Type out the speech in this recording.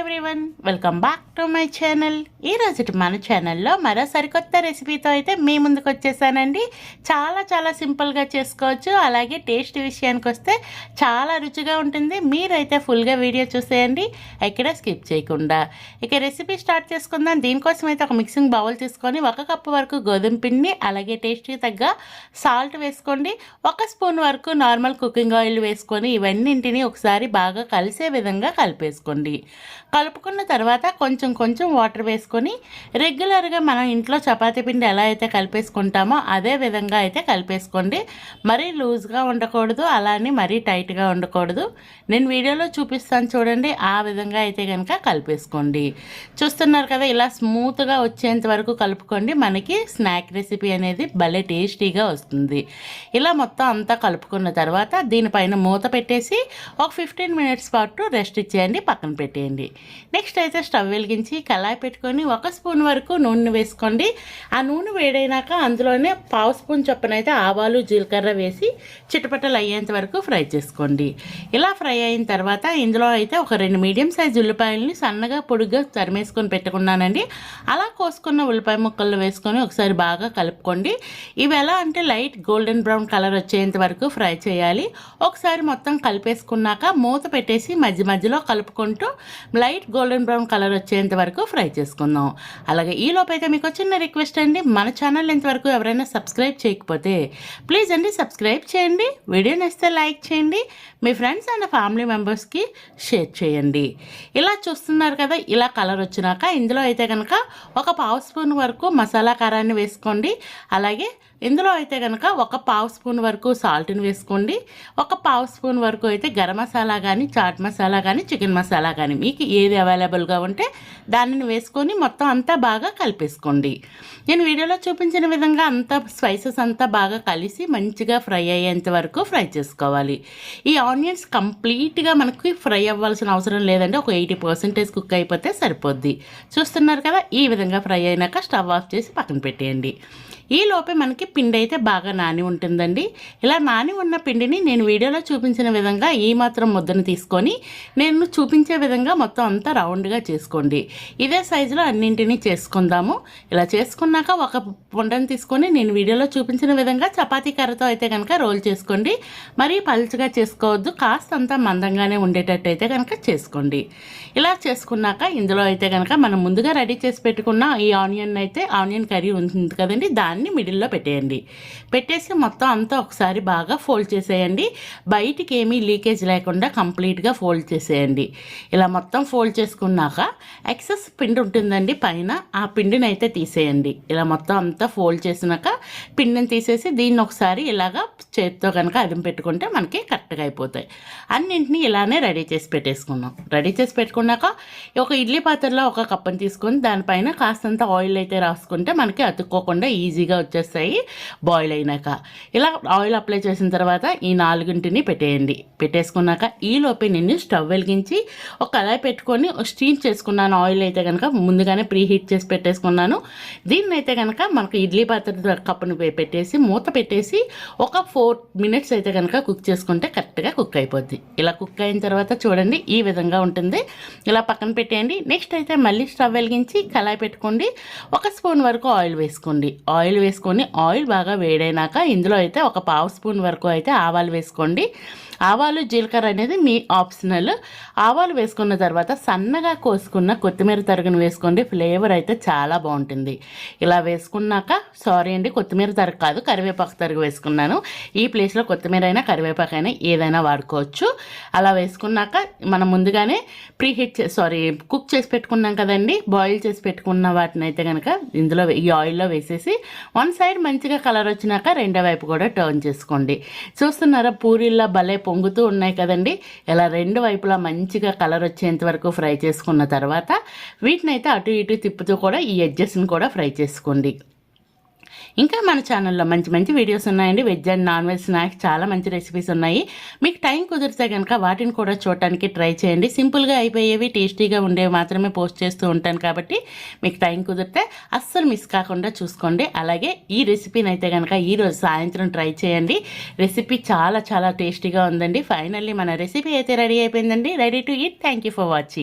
Everyone welcome back to my channel ఈరోజు మన ఛానల్లో మరో సరికొత్త రెసిపీతో అయితే మీ ముందుకు వచ్చేసానండి. చాలా చాలా సింపుల్గా చేసుకోవచ్చు. అలాగే టేస్ట్ విషయానికి వస్తే చాలా రుచిగా ఉంటుంది. మీరైతే ఫుల్గా వీడియో చూసేయండి. ఎక్కడ స్కిప్ చేయకుండా. ఇక రెసిపీ స్టార్ట్ చేసుకుందాం. దీనికోసం అయితే ఒక మిక్సింగ్ బౌల్ తీసుకొని ఒక కప్పు వరకు గోధుమ పిండి అలాగే టేస్ట్కి తగ్గ సాల్ట్ వేసుకోండి. ఒక స్పూన్ వరకు నార్మల్ కుకింగ్ ఆయిల్ వేసుకొని ఇవన్నింటినీ ఒకసారి బాగా కలిసే విధంగా కలిపేసుకోండి. కలుపుకున్న తర్వాత కొంచెం కొంచెం వాటర్ వేసుకొని రెగ్యులర్గా మనం ఇంట్లో చపాతీ పిండి ఎలా అయితే కలిపేసుకుంటామో అదే విధంగా అయితే కలిపేసుకోండి. మరీ లూజ్గా ఉండకూడదు అలానే మరీ టైట్గా ఉండకూడదు. నేను వీడియోలో చూపిస్తాను చూడండి ఆ విధంగా అయితే కనుక కలిపేసుకోండి. చూస్తున్నారు కదా ఇలా స్మూత్గా వచ్చేంత వరకు కలుపుకోండి. మనకి స్నాక్ రెసిపీ అనేది భలే టేస్టీగా వస్తుంది. ఇలా మొత్తం అంతా కలుపుకున్న తర్వాత దీనిపైన మూత పెట్టేసి ఒక ఫిఫ్టీన్ మినిట్స్ పాటు రెస్ట్ ఇచ్చేయండి పక్కన పెట్టేయండి. నెక్స్ట్ అయితే స్టవ్ వెలిగించి కళాయి పెట్టుకొని ఒక స్పూన్ వరకు నూనె వేసుకోండి. ఆ నూనె వేడైనాక అందులోనే పావు స్పూన్ చొప్పున అయితే ఆవాలు జీలకర్ర వేసి చిటపటలు అయ్యేంత వరకు ఫ్రై చేసుకోండి. ఇలా ఫ్రై అయిన తర్వాత ఇందులో అయితే ఒక రెండు మీడియం సైజ్ ఉల్లిపాయలని సన్నగా పొడిగా తరిమేసుకొని పెట్టుకున్నానండి. అలా కోసుకున్న ఉల్లిపాయ ముక్కలు వేసుకొని ఒకసారి బాగా కలుపుకోండి. ఇవి ఎలా అంటే లైట్ గోల్డెన్ బ్రౌన్ కలర్ వచ్చేంత వరకు ఫ్రై చేయాలి. ఒకసారి మొత్తం కలిపేసుకున్నాక మూత పెట్టేసి మధ్య మధ్యలో కలుపుకుంటూ లైట్ గోల్డెన్ బ్రౌన్ కలర్ వచ్చేంత వరకు ఫ్రై చేసుకుందాం. అలాగే ఈ లోపైతే మీకు చిన్న రిక్వెస్ట్ అండి మన ఛానల్ ఇంతవరకు ఎవరైనా సబ్స్క్రైబ్ చేయకపోతే ప్లీజ్ అండి సబ్స్క్రైబ్ చేయండి వీడియో నచ్చితే లైక్ చేయండి మీ ఫ్రెండ్స్ అండ్ ఫ్యామిలీ మెంబర్స్కి షేర్ చేయండి. ఇలా చూస్తున్నారు కదా ఇలా కలర్ వచ్చినాక ఇందులో అయితే కనుక ఒక పావు స్పూన్ వరకు మసాలా కారాన్ని వేసుకోండి. అలాగే ఇందులో అయితే కనుక ఒక పావు స్పూన్ వరకు సాల్ట్ని వేసుకోండి. ఒక పావు స్పూన్ వరకు అయితే గరం మసాలా కానీ చాట్ మసాలా కానీ చికెన్ మసాలా కానీ మీకు ఏది అవైలబుల్గా ఉంటే దానిని వేసుకొని మొత్తం అంతా బాగా కలిపేసుకోండి. నేను వీడియోలో చూపించిన విధంగా అంతా స్పైసెస్ అంతా బాగా కలిసి మంచిగా ఫ్రై అయ్యేంత వరకు ఫ్రై చేసుకోవాలి. ఈ ఆనియన్స్ కంప్లీట్గా మనకి ఫ్రై అవ్వాల్సిన అవసరం లేదండి. ఒక ఎయిటీ పర్సెంటేజ్ కుక్ అయిపోతే సరిపోద్ది. చూస్తున్నారు కదా ఈ విధంగా ఫ్రై అయినాక స్టవ్ ఆఫ్ చేసి పక్కన పెట్టేయండి. ఈ లోపే మనకి పిండి అయితే బాగా నాని ఉంటుందండి. ఇలా నాని ఉన్న పిండిని నేను వీడియోలో చూపించిన విధంగా ఈ మాత్రం ముద్దను తీసుకొని నేను చూపించే విధంగా మొత్తం అంతా రౌండ్గా చేసుకోండి. ఇదే సైజులో అన్నింటినీ చేసుకుందాము. ఇలా చేసుకున్నాక ఒక వంటను తీసుకొని నేను వీడియోలో చూపించిన విధంగా చపాతీ కర్రతో అయితే కనుక రోల్ చేసుకోండి. మరీ పలుచగా చేసుకోవద్దు. కాస్త అంతా మందంగానే ఉండేటట్టు అయితే కనుక చేసుకోండి. ఇలా చేసుకున్నాక ఇందులో అయితే కనుక మనం ముందుగా రెడీ చేసి పెట్టుకున్న ఈ ఆనియన్ అయితే ఆనియన్ కర్రీ ఉంటుంది కదండి దాన్ని దాన్ని మిడిల్లో పెట్టేయండి. పెట్టేసి మొత్తం అంతా ఒకసారి బాగా ఫోల్డ్ చేసేయండి. బయటికి ఏమీ లీకేజ్ లేకుండా కంప్లీట్గా ఫోల్డ్ చేసేయండి. ఇలా మొత్తం ఫోల్డ్ చేసుకున్నాక ఎక్సెస్ పిండి ఉంటుందండి పైన ఆ పిండిని అయితే తీసేయండి. ఇలా మొత్తం అంతా ఫోల్డ్ చేసినాక పిండిని తీసేసి దీన్ని ఒకసారి ఇలాగా చేతితో కనుక అదిం పెట్టుకుంటే మనకి కరెక్ట్గా అయిపోతాయి. అన్నింటినీ ఇలానే రెడీ చేసి పెట్టేసుకున్నాం రెడీ చేసి పెట్టుకున్నాక ఒక ఇడ్లీ పాత్రలో ఒక కప్పని తీసుకొని దానిపైన కాస్తంత ఆయిల్ అయితే రాసుకుంటే మనకి అతుక్కోకుండా ఈజీగా ఈజీగా వచ్చేస్తాయి బాయిల్ అయినాక. ఇలా ఆయిల్ అప్లై చేసిన తర్వాత ఈ నాలుగింటిని పెట్టేయండి. పెట్టేసుకున్నాక ఈ నేను స్టవ్ వెలిగించి ఒక కళాయి పెట్టుకొని స్టీమ్ చేసుకున్నాను. ఆయిల్ అయితే కనుక ముందుగానే ప్రీ హీట్ చేసి పెట్టేసుకున్నాను. దీన్ని అయితే కనుక మనకు ఇడ్లీ పాత్ర కప్పును పెట్టేసి మూత పెట్టేసి ఒక ఫోర్ మినిట్స్ అయితే కనుక కుక్ చేసుకుంటే కరెక్ట్గా కుక్ అయిపోద్ది. ఇలా కుక్ అయిన తర్వాత చూడండి ఈ విధంగా ఉంటుంది. ఇలా పక్కన పెట్టేయండి. నెక్స్ట్ అయితే మళ్ళీ స్టవ్ వెలిగించి కళాయి పెట్టుకోండి. ఒక స్పూన్ వరకు ఆయిల్ వేసుకోండి. ఆయిల్ ఆయిల్ వేసుకొని ఆయిల్ బాగా వేడైనాక ఇందులో అయితే ఒక పావు స్పూన్ వరకు అయితే ఆవాలు వేసుకోండి. ఆవాలు జీలకర్ర అనేది మీ ఆప్షనల్. ఆవాలు వేసుకున్న తర్వాత సన్నగా కోసుకున్న కొత్తిమీర తరుగును వేసుకోండి. ఫ్లేవర్ అయితే చాలా బాగుంటుంది. ఇలా వేసుకున్నాక సారీ అండి కొత్తిమీర తరుగు కాదు కరివేపాకు తరుగు వేసుకున్నాను. ఈ ప్లేస్లో కొత్తిమీర అయినా కరివేపాకు అయినా ఏదైనా వాడుకోవచ్చు. అలా వేసుకున్నాక మనం ముందుగానే ప్రీ హీట్ సారీ కుక్ చేసి పెట్టుకున్నాం కదండి బాయిల్ చేసి పెట్టుకున్న వాటిని అయితే కనుక ఇందులో ఈ ఆయిల్లో వేసేసి వన్ సైడ్ మంచిగా కలర్ వచ్చినాక రెండో వైపు కూడా టర్న్ చేసుకోండి. చూస్తున్నారా పూరీల్లో భలే పొంగుతూ ఉన్నాయి కదండి. ఇలా రెండు వైపులా మంచిగా కలర్ వచ్చేంత వరకు ఫ్రై చేసుకున్న తర్వాత వీటిని అయితే అటు ఇటు తిప్పుతూ కూడా ఈ ఎడ్జెస్ని కూడా ఫ్రై చేసుకోండి. ఇంకా మన ఛానల్లో మంచి మంచి వీడియోస్ ఉన్నాయండి. Veg and non veg snacks చాలా మంచి రెసిపీస్ ఉన్నాయి. మీకు టైం కుదిరితే కనుక వాటిని కూడా చూడటానికి ట్రై చేయండి. సింపుల్గా అయిపోయేవి టేస్టీగా ఉండేవి మాత్రమే పోస్ట్ చేస్తూ ఉంటాను కాబట్టి మీకు టైం కుదిరితే అస్సలు మిస్ కాకుండా చూసుకోండి. అలాగే ఈ రెసిపీని అయితే కనుక ఈరోజు సాయంత్రం ట్రై చేయండి. రెసిపీ చాలా చాలా టేస్టీగా ఉందండి. ఫైనల్లీ మన రెసిపీ అయితే రెడీ అయిపోయిందండి. Ready to eat thank you for watching